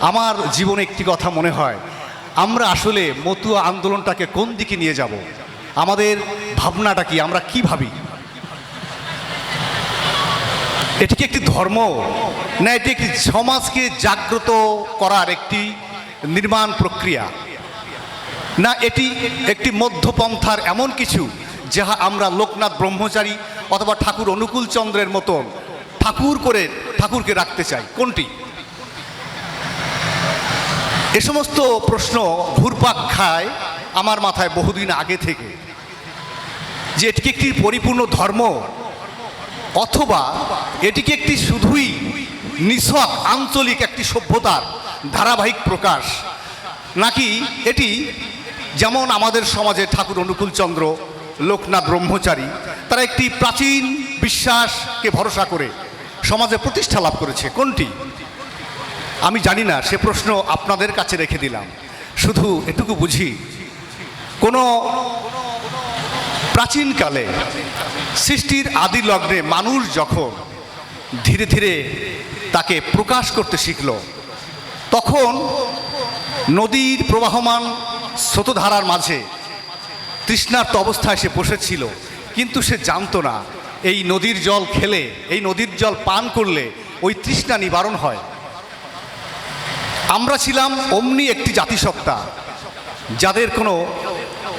আমার জীবনে একটি কথা মনে হয়, আমরা আসলে মতুয়া আন্দোলনটাকে কোন দিকে নিয়ে যাব? আমাদের ভাবনাটা কি? আমরা কি ভাবি? এটি কি একটি ধর্ম? না, এটি একটি সমাজকে জাগ্রত করার একটি নির্মাণ প্রক্রিয়া? না, এটি একটি মধ্যপন্থার এমন কিছু যাহা আমরা লোকনাথ ব্রহ্মচারী অথবা ঠাকুর অনুকূল চন্দ্রের মতন ঠাকুর করে, ঠাকুরকে রাখতে চাই। কোনটি? এ সমস্ত প্রশ্ন ঘুরপাক খায় আমার মাথায় বহুদিন আগে থেকে। যে এটি কি একটি পরিপূর্ণ ধর্ম অথবা এটিকে একটি শুধুই নিছক আঞ্চলিক একটি সভ্যতার ধারাবাহিক প্রকাশ, নাকি এটি যেমন আমাদের সমাজে ঠাকুর অনুকূল চন্দ্র, লোকনাথ ব্রহ্মচারী, তারা একটি প্রাচীন বিশ্বাসকে ভরসা করে সমাজে প্রতিষ্ঠা লাভ করেছে। কোনটি? আমি জানি না, সে প্রশ্ন আপনাদের কাছে রেখে দিলাম। শুধু এটুকু বুঝি, কোনো প্রাচীনকালে সৃষ্টির আদি লগ্নে মানুষ যখন ধীরে ধীরে তাকে প্রকাশ করতে শিখল, তখন নদীর প্রবাহমান স্রোতধারার মাঝে তৃষ্ণার্ত অবস্থায় সে বসেছিল। কিন্তু সে জানতো না, এই নদীর জল খেলে, এই নদীর জল পান করলে ওই তৃষ্ণা নিবারণ হয়। আমরা ছিলাম অমনি একটি জাতিসত্তা, যাদের কোনো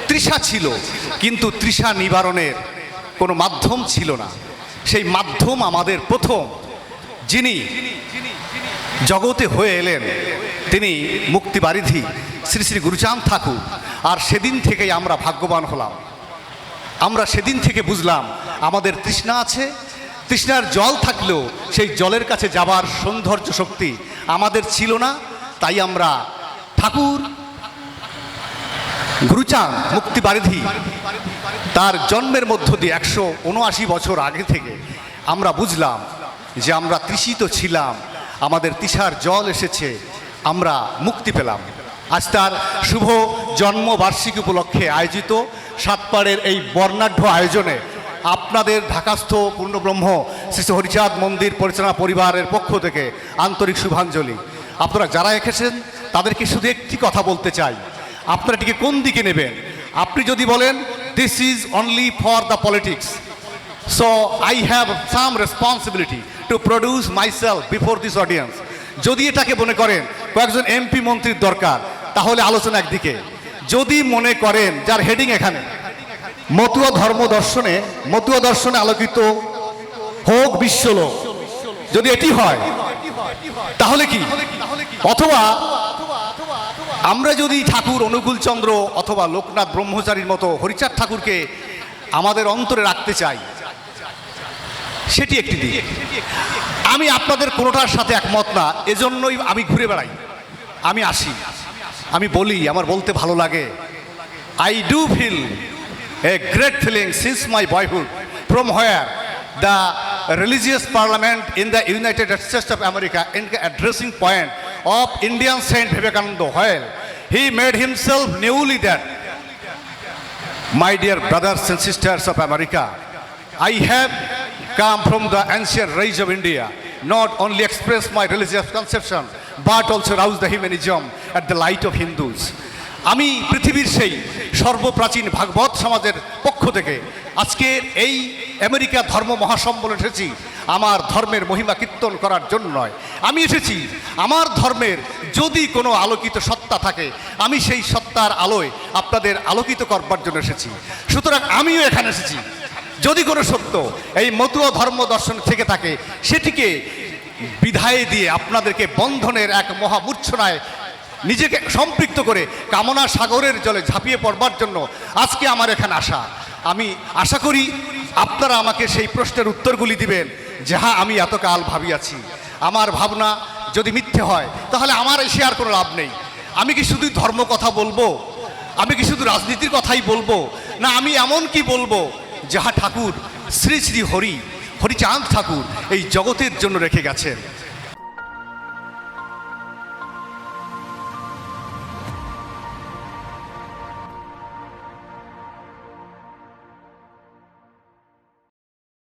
তৃষা ছিল, কিন্তু তৃষা নিবারণের কোনো মাধ্যম ছিল না। সেই মাধ্যম আমাদের প্রথম। যিনি জগতে হয়ে এলেন, তিনি মুক্তিবারিধি শ্রী শ্রী গুরুচাঁদ ঠাকুর। আর সেদিন থেকেই আমরা ভাগ্যবান হলাম। আমরা সেদিন থেকে বুঝলাম, আমাদের তৃষ্ণা আছে। তৃষ্ণার জল থাকলেও সেই জলের কাছে যাবার সৌন্দর্য শক্তি আমাদের ছিল না। তাই আমরা ঠাকুর, গুরুচাঁদ, মুক্তিবারিধি তার জন্মের মধ্য দিয়ে একশো উনআশি বছর আগে থেকে আমরা বুঝলাম যে আমরা তৃষিত ছিলাম, আমাদের তৃষার জল এসেছে, আমরা মুক্তি পেলাম। আজ তার শুভ জন্মবার্ষিকী উপলক্ষে আয়োজিত সাতপাড়ের এই বর্ণাঢ্য আয়োজনে আপনাদের ঢাকাস্থ পূর্ণব্রহ্ম শ্রী হরিচাঁদ মন্দির পরিচালনা পরিবারের পক্ষ থেকে আন্তরিক শুভাঞ্জলি। আপনারা যারা এসেছেন তাদেরকে শুধু একটি কথা বলতে চাই। আপনারা এটিকে কোন দিকে নেবেন? আপনি যদি বলেন this is only for the politics so I have some responsibility to produce myself before this audience যদি এটাকে মনে করেন, কয়েকজন এমপি মন্ত্রীর দরকার, তাহলে আলোচনা একদিকে। যদি মনে করেন, যার হেডিং এখানে, মতুয়া ধর্ম দর্শনে, মতুয়া দর্শনে আলোকিত হোক বিশ্বলোক, যদি এটি হয় তাহলে কি? অথবা আমরা যদি ঠাকুর অনুকূল চন্দ্র অথবা লোকনাথ ব্রহ্মচারীর মতো হরিচাঁদ ঠাকুরকে আমাদের অন্তরে রাখতে চাই সেটি একটি দিক। আমি আপনাদের কোনোটার সাথে একমত না এজন্যই আমি ঘুরে বেড়াই। আমি আসি। আমি বলি আমার বলতে ভালো লাগে। I do feel a great feeling since my boyhood from where the religious parliament in the United States of America in the addressing point of Indian Saint Vivekananda while he made himself newly that my dear brothers and sisters of America, I have come from the ancient race of India, not only express my religious conception, but also rouse the humanism at the light of Hindus. আমি পৃথিবীর সেই সর্বপ্রাচীন ভাগবত সমাজের থেকে। আজকে এই America ধর্ম মহাসম্মেলন এসেছি, আমার ধর্মের মহিমা কীর্তন করার জন্য নয়। আমি এসেছি, আমার ধর্মের যদি কোনো আলোকিত সত্তা থাকে, আমি সেই সত্তার আলোয় আপনাদের আলোকিত করবার জন্য এসেছি। সুতরাং আমিও এখানে এসেছি। যদি কোনো সত্য এই মতুয়া ধর্ম দর্শন থেকে থাকে, সেটিকে বিধায় দিয়ে আপনাদেরকে বন্ধনের এক মহামূর্ছনায় নিজেকে সম্পৃক্ত করে কামনা সাগরের জলে ঝাঁপিয়ে পড়বার জন্য আজকে আমার এখানে আসা। আমি আশা করি আপনারা আমাকে সেই প্রশ্নের উত্তরগুলি দিবেন, যাহা আমি এতকাল ভাবিয়াছি। আমার ভাবনা যদি মিথ্যে হয়, তাহলে আমার এসে আর কোনো লাভ নেই। আমি কি শুধু ধর্ম কথা বলব? আমি কি শুধু রাজনীতির কথাই বলব? না, আমি এমন কি বলব, যাহা ঠাকুর শ্রী শ্রী হরি, হরিচাঁদ ঠাকুর এই জগতের জন্য রেখে গেছেন।